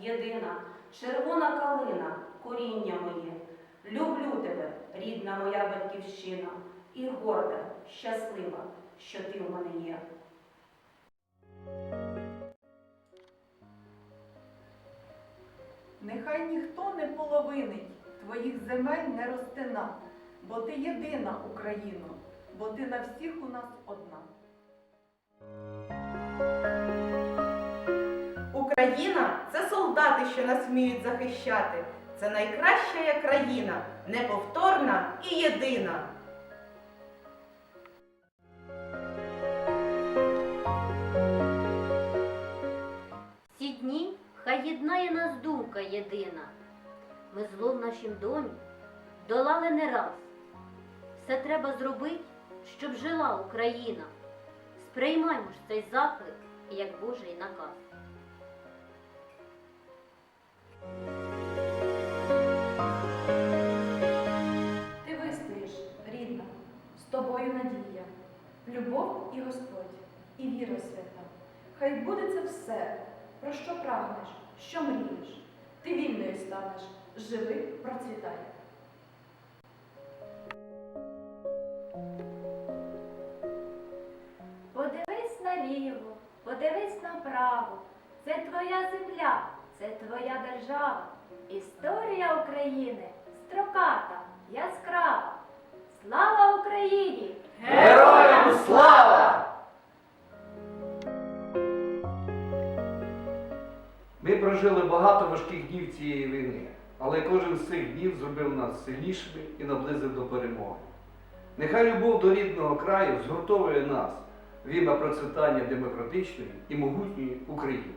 єдина, червона калина, коріння моє. Люблю тебе, рідна моя батьківщина, і горда, щаслива, що ти в мене є. Нехай ніхто не половинить твоїх земель не розтина, бо ти єдина Україно, бо ти на всіх у нас одна. Україна це солдати, що нас вміють захищати. Це найкраща країна, неповторна і єдина. Ці дні хай єднає нас думка єдина. Ми зло в нашім домі долали не раз. Все треба зробити, щоб жила Україна. Сприймаймо ж цей заклик як Божий наказ. Ти вистоїш, рідна, з тобою надія, любов і Господь, і віра свята. Хай буде це все, про що прагнеш, що мрієш. Ти вільною станеш, живи, процвітай. Подивись наліво, подивись направо. Це твоя земля, це твоя держава. Історія України строката, яскрава. Слава Україні! Героям слава! Ми прожили багато важких днів цієї війни, але кожен з цих днів зробив нас сильнішими і наблизив до перемоги. Нехай любов до рідного краю згуртовує нас в ім'я процвітання демократичної і могутньої України.